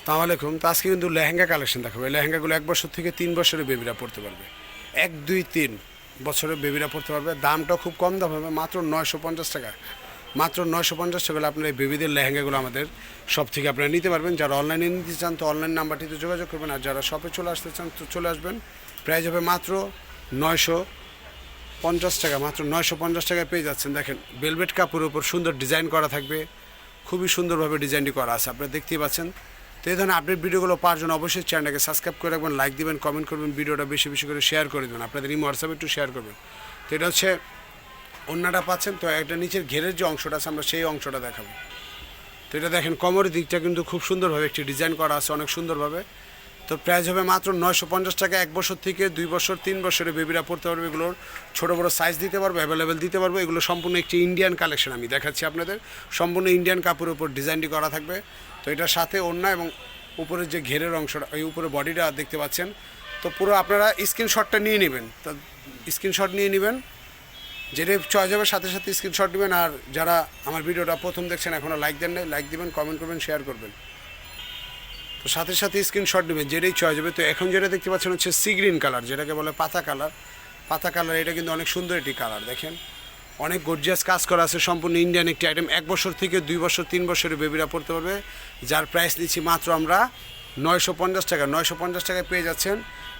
সালাম আলাইকুম। তো আজকে কিন্তু লেহেঙ্গা কালেকশন দেখাবো। এই লেহেঙ্গাগুলো এক বছর থেকে তিন বছরের বেবিরা পড়তে পারবে। এক, দুই, তিন বছরের বেবিরা পড়তে পারবে। দামটা খুব কম দাম হবে, মাত্র নয়শো পঞ্চাশ টাকা। মাত্র নয়শো পঞ্চাশ টাকা আপনার এই বেবিদের লেহেঙ্গাগুলো আমাদের সব থেকে আপনারা নিতে পারবেন। যারা অনলাইনে নিতে চান তো অনলাইন নাম্বারটিতে যোগাযোগ করবেন। আর যারা শপে চলে আসতে চান তো চলে আসবেন। প্রাইস হবে মাত্র নয়শো পঞ্চাশ টাকা। মাত্র নয়শো পঞ্চাশ টাকায় পেয়ে যাচ্ছেন। দেখেন বেলভেট কাপড়ের উপর সুন্দর ডিজাইন করা থাকবে। খুবই সুন্দরভাবে ডিজাইনটি করা আছে। আপনারা দেখতেই পাচ্ছেন। তো এই ধরনের আপডেট ভিডিওগুলো পাওয়ার জন্য অবশ্যই চ্যানেলটাকে সাবস্ক্রাইব করে রাখবেন লাইক দিবেন কমেন্ট করবেন, ভিডিওটা বেশি বেশি করে শেয়ার করে দেবেন। আপনাদের এই হোয়াটসঅ্যাপে একটু শেয়ার করবেন। তো এটা হচ্ছে অন্যটা পাচ্ছেন, তো একটা নিচের ঘেরের যে অংশটা আছে, আমরা সেই অংশটা দেখাবো। তো এটা দেখেন, কোমরের দিকটা কিন্তু খুব সুন্দরভাবে একটি ডিজাইন করা আছে, অনেক সুন্দরভাবে। তো প্রাইস হবে মাত্র নয়শো পঞ্চাশ টাকা। এক বছর থেকে দুই বছর, তিন বছরে বেবিরা পড়তে পারবে, এগুলোর ছোটো বড়ো সাইজ দিতে পারব অ্যাভেলেবেল দিতে পারব। এগুলো সম্পূর্ণ একটি ইন্ডিয়ান কালেকশন আমি দেখাচ্ছি আপনাদের। সম্পূর্ণ ইন্ডিয়ান কাপড়ের উপর ডিজাইনটি করা থাকবে। তো এটার সাথে অন্য এবং উপরের যে ঘেরের অংশটা এই উপরে বডিটা দেখতে পাচ্ছেন। তো পুরো আপনারা স্ক্রিনশটটা নিয়ে নেবেন। তো স্ক্রিনশট নিয়ে নেবেন। যেটা চয়েস হবে, সাথে সাথে স্ক্রিনশট নেবেন। আর যারা আমার ভিডিওটা প্রথম দেখছেন এখনও লাইক দেন লাইক দিবেন কমেন্ট করবেন শেয়ার করবেন। তো সাথে সাথে স্ক্রিনশট নেবেন, যেটাই চয়েস হবে। তো এখন যেটা দেখতে পাচ্ছেন হচ্ছে সি গ্রিন কালার যেটাকে বলে পাতা কালার পাতা কালার এটা কিন্তু অনেক সুন্দর একটি কালার দেখেন। অনেক গর্জিয়াস কাজ করা আছে, সম্পূর্ণ ইন্ডিয়ান একটি আইটেম এক বছর থেকে দুই বছর, তিন বছরের বেবিরা পড়তে পারবে। যার প্রাইস নিচ্ছি মাত্র আমরা নয়শো পঞ্চাশ টাকা। নয়শো পঞ্চাশ টাকায় পেয়ে যাচ্ছেন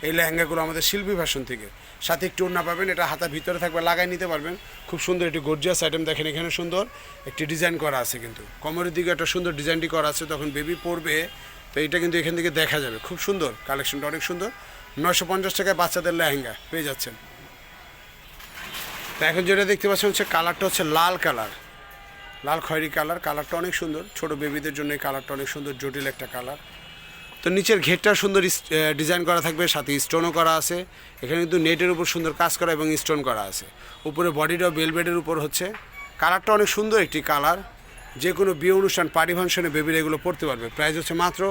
এই লেহেঙ্গাগুলো আমাদের শিল্পী ফ্যাশন থেকে। সাথে একটু ওড়না পাবেন, এটা হাতা ভিতরে থাকবে, লাগাই নিতে পারবেন। খুব সুন্দর একটি গর্জিয়াস আইটেম দেখেন এখানে সুন্দর একটি ডিজাইন করা আছে কিন্তু। কোমরের দিকে একটা সুন্দর ডিজাইনটি করা আছে, তখন বেবি পড়বে তো এটা কিন্তু এখান থেকে দেখা যাবে। খুব সুন্দর কালেকশনটা অনেক সুন্দর। নয়শো পঞ্চাশ টাকায় বাচ্চাদের লেহেঙ্গা পেয়ে যাচ্ছেন। তো এখন যেটা দেখতে পাচ্ছেন হচ্ছে কালারটা হচ্ছে লাল কালার লাল খয়েরি কালার কালারটা অনেক সুন্দর। ছোট বেবিদের জন্য এই কালারটা অনেক সুন্দর, জটিল একটা কালার তো নিচের ঘেরটা সুন্দর ডিজাইন করা থাকবে, সাথে স্টোনও করা আছে। এখানে কিন্তু নেটের উপর সুন্দর কাজ করা এবং স্টোন করা আছে। উপরে বডিটাও বেলবেডের উপর হচ্ছে। কালারটা অনেক সুন্দর একটি কালার যে কোনো বিয়ে অনুষ্ঠান পার্টি ফাংশনে বেবির এগুলো পড়তে পারবে। প্রাইস হচ্ছে মাত্র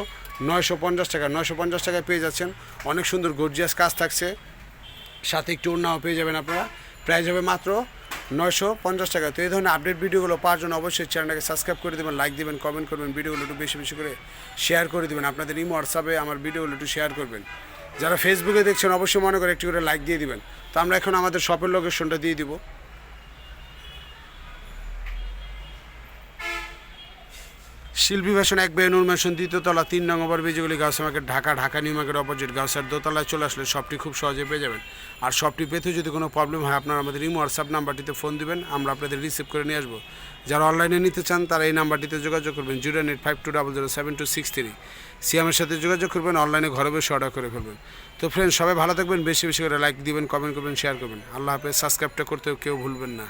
নয়শো পঞ্চাশ টাকা। নয়শো পঞ্চাশ টাকায় পেয়ে যাচ্ছেন। অনেক সুন্দর গর্জিয়াস কাজ থাকছে। সাথে একটু অন্যও পেয়ে যাবেন আপনারা। প্রাইস হবে মাত্র নয়শো পঞ্চাশ টাকা। তো এই ধরনের আপডেট ভিডিওগুলো পাওয়ার জন্য অবশ্যই চ্যানেলটাকে সাবস্ক্রাইব করে দেবেন লাইক দেবেন কমেন্ট করবেন, ভিডিওগুলো একটু বেশি বেশি করে শেয়ার করে দেবেন। আপনাদের ইমো হোয়াটসঅ্যাপে আমার ভিডিওগুলো একটু শেয়ার করবেন। যারা ফেসবুকে দেখছেন, অবশ্যই মনে করে একটু করে লাইক দিয়ে দিবেন। তো আমরা এখন আমাদের শপের লোকেশনটা দিয়ে দিব। শিল্পী ফ্যাশন এক বেনুর মেশন দ্বিতীয়তলা তিন নং ওভার বিজয়গুলি Gaus market Dhaka Dhaka, new market opposite গাউসের দোতলায় চলে আসলে শপটি খুব সহজে পেয়ে যাবেন। আর শপটি পেতে যদি কোনো প্রবলেম হয়, আপনারা আমাদের ইমো হোয়াটসঅ্যাপ নাম্বারটিতে ফোন দিবেন, আমরা আপনাদের রিসিভ করে নিয়ে আসব। যারা অনলাইনে নিতে চান, তারা এই নাম্বারটিতে যোগাযোগ করবেন zero eight five two double zero seven two six three সিএমের সাথে যোগাযোগ করবেন অনলাইনে ঘরে বসে অর্ডার করে ফেলবেন। তো ফ্রেন্ড সবাই ভালো থাকবেন, বেশি বেশি করে লাইক দিবেন কমেন্ট করবেন শেয়ার করবেন। আল্লাহ হাফেজ সাবস্ক্রাইবটা করতেও কেউ ভুলবেন না।